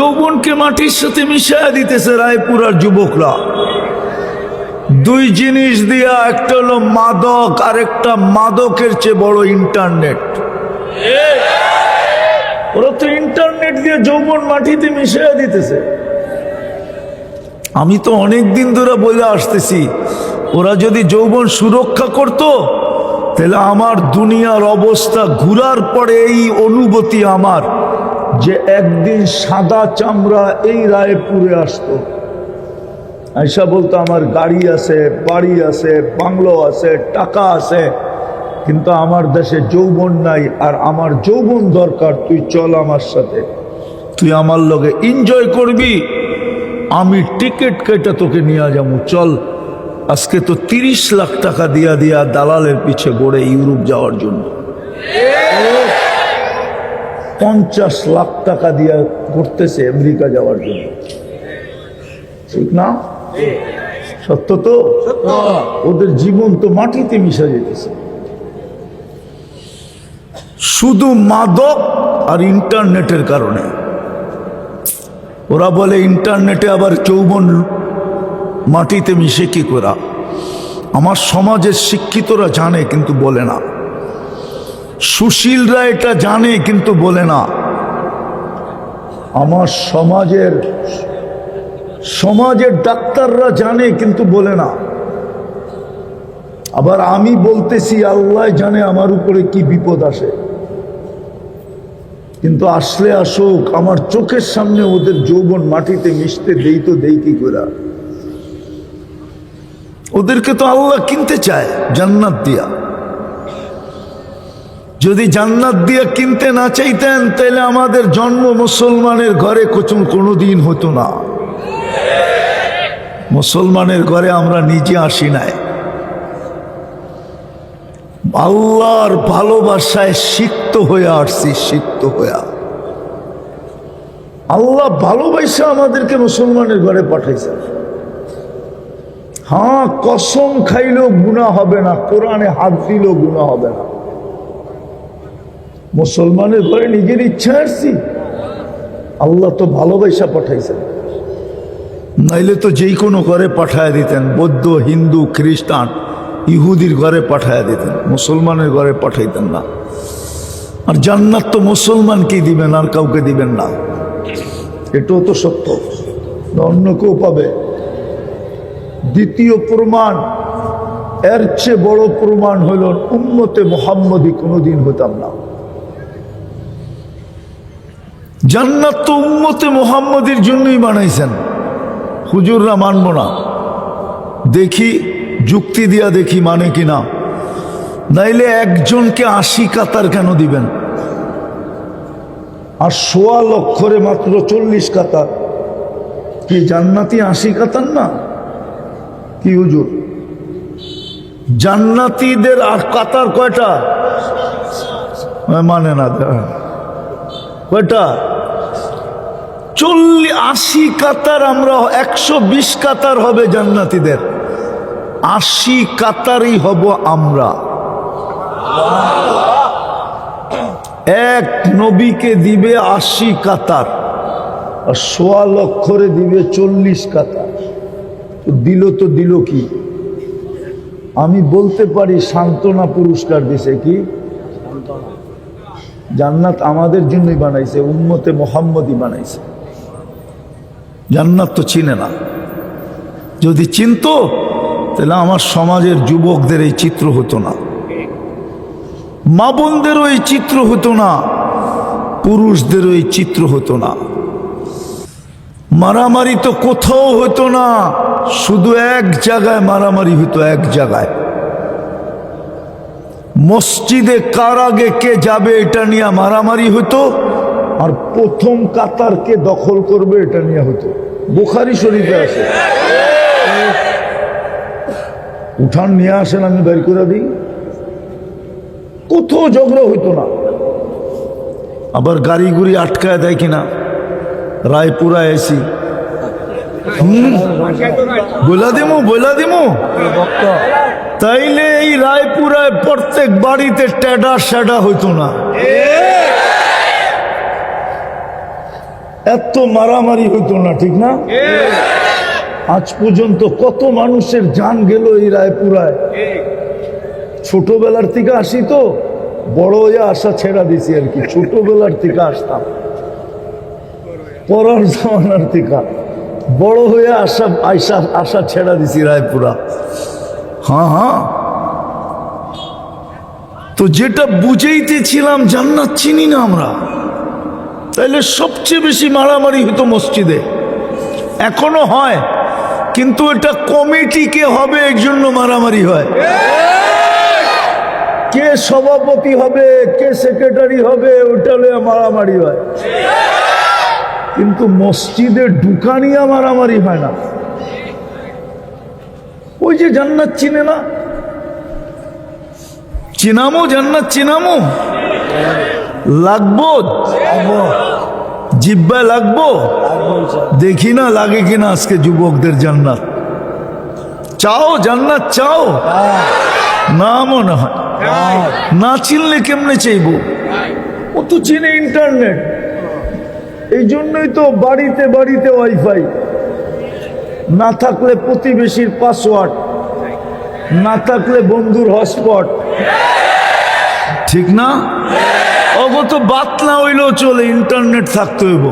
যৌবনকে মাটির সাথে মিশাইয়া দিতেছে রায়পুরার যুবকরা। দুই জিনিস দিয়া একটা হলো মাদক, আর একটা মাদকের চেয়ে বড় ইন্টারনেট। ওরা তো ইন্টারনেট দিয়ে যৌবন মাটিতে মিশিয়ে দিতেছে। আমি তো অনেক দিন ধরে বলে আসতেছি, ওরা যদি যৌবন সুরক্ষা করত, তাহলে আমার দুনিয়ার অবস্থা ঘুরার পরে এই অনুভূতি আমার। যে একদিন সাদা চামড়া এই রায়পুরে আসতো। আইসা বলতো, আমার গাড়ি আছে, বাড়ি আছে, বাংলো আছে, টাকা আছে, কিন্তু আমার দেশে যৌবন নাই, আর আমার যৌবন দরকার, তুই চল আমার সাথে। তুই আমার লগে এনজয় করবি, আমি টিকিট কেটে তোকে নিয়ে যাব, চল। আজকে তো তিরিশ লাখ টাকা দিয়া দিয়া দালালের পিছে গড়ে ইউরোপ যাওয়ার জন্য। পঞ্চাশ লাখ টাকা দিয়া করতেছে আমেরিকা যাওয়ার জন্য। ঠিক না? সত্য তো? ওদের জীবন তো মাটিতে মিশা যেতেছে। শুধু মাদক আর ইন্টারনেটের কারণে। ওরা বলে ইন্টারনেটে আবার চৌবন মাটিতে মিশে কি করা? আমার সমাজের শিক্ষিতরা জানে কিন্তু বলে না। সুশীলরা এটা জানে কিন্তু বলে না। আমার সমাজের সমাজের ডাক্তাররা জানে কিন্তু বলে না। আবার আমি বলতেছি, আল্লাহ জানে আমার উপরে কি বিপদ আসে। কিন্তু আসলে আসুক, আমার চোখের সামনে ওদের যৌবন মাটিতে মিশতে দেই তো দেই কি করে ওদেরকে তো আল্লাহ কিনতে চায়, জান্নাত দিয়া। যদি জান্নাত দিয়ে কিনতে না চাইতেন, তাহলে আমাদের জন্ম মুসলমানের ঘরে কচুন কোনোদিন হতো না। মুসলমানের ঘরে আমরা নিজে আসি নাই। আল্লাহর ভালোবাসায় সিক্ত হয়ে আসছি, সিক্ত হয়ে। আল্লাহ ভালোবাসা আমাদেরকে মুসলমানের ঘরে পাঠাইছে। হ্যাঁ কসম খাইলেও গুণা হবে না, কোরআনে হাত দিলেও গুণা হবে না। মুসলমানের ঘরে নিজের ইচ্ছা আসছি। আল্লাহ তো ভালোবাসা পাঠাইছেন। নাইলে তো যেই কোনো ঘরে পাঠায় দিতেন, বৌদ্ধ, হিন্দু, খ্রিস্টান, ইহুদির ঘরে পাঠায় দিতেন, মুসলমানের ঘরে পাঠাইতেন না। আর জান্নাত তো মুসলমানকেই দিবেন, আর কাউকে দিবেন না। এটাও তো সত্য। অন্য কেউ পাবে। দ্বিতীয় প্রমাণ, এর চেয়ে বড় প্রমাণ হইল উম্মতে মোহাম্মদী কোনোদিন হতাম না। জান্নাত তো উম্মতে মোহাম্মদীর জন্যই বানাইছেন। হুজুররা মানব না। দেখি, যুক্তি দিয়া দেখি মানে কি না নাইলে একজনকে আশি কাতার কেন দিবেন? আর সোয়া লক্ষরে মাত্র চল্লিশ কাতার। কি জান্নাতি আশি কাতার না? কি হুজুর? জান্নাতিদের আর কাতার কয়টা? মানে না কয়টা? চল্লিশ আশি কাতার আমরা একশো বিশ কাতার হবে জান্নাতিদের। আশি কাতারই হব আমরা। এক নবীকে দিবে আশি কাতার, আর সোয়া লক্ষরে দিবে চল্লিশ কাতার। দিল তো দিল কি? আমি বলতে পারি সান্ত্বনা পুরস্কার দিছে কি? জান্নাত আমাদের জন্যই বানাইছে, উম্মতে মোহাম্মদই বানাইছে। জান্নাত তো চিনে না। যদি চিনত, তাহলে আমার সমাজের যুবকদের এই চিত্র হতো না। মা বোনদেরও এই চিত্র হতো না। পুরুষদেরও এই চিত্র হতো না। মারামারি তো কোথাও হতো না। শুধু এক জায়গায় মারামারি হতো, এক জায়গায়। মসজিদে কার আগে কে যাবে এটা নিয়ে মারামারি হতো? আর প্রথম কাতার কে দখল করবে এটা নিয়ে হতো বুখারি শরীফে আছে। উঠান নিয়ে আসেন আমি বের করে দিই। কোথাও ঝগড়া হইতো না। আবার গাড়ি গুড়ি আটকায় দেয় কিনা? রায়পুরা এসি বলা দিমু বলা দিমু? তাইলে এই রায়পুরায় প্রত্যেক বাড়িতে টেডা সেডা হইতো না। এত মারামারি হইতো না ঠিক না? আজ পর্যন্ত কত মানুষের জান গেল এই রায়পুরায়। ছোটবেলার থেকে আসি তো বড় হয়ে আসা ছেড়া দিছি আর কি ছোটবেলার থেকে আসতাম। পরার জামানার থেকে। বড় হয়ে আসা আইসা আশা ছেড়া দিছি রায়পুরা। হ্যাঁ হ্যাঁ। তো যেটা বুঝেইতেছিলাম জান্নাত চিনি না আমরা। তাইলে সবচেয়ে বেশি মারামারি হতো মসজিদে। এখনও হয়, কিন্তু এটা কমিটি কে হবে এর জন্য মারামারি হয়। কে সভাপতি হবে, কে সেক্রেটারি হবে, ওটা মারামারি হয়। কিন্তু মসজিদে ঢুকানিয়া মারামারি হয় না। ওই যে জান্নাত চিনে না? চিনামো, জান্নাত চিনামো? লাগবো? জিব্বায় লাগবো? দেখি না লাগে কিনা আজকে যুবকদের জান্নাত। চাও জান্নাত চাও? না মনে হয়। না চিনলে কেমনে চাইব? ও তো চিনে ইন্টারনেট। এই জন্যই তো বাড়িতে বাড়িতে ওয়াইফাই। না থাকলে প্রতিবেশীর পাসওয়ার্ড। না থাকলে বন্ধুর হটস্পট। ঠিক না? অগত বাত না হইলেও চলে ইন্টারনেট থাকতে হইব।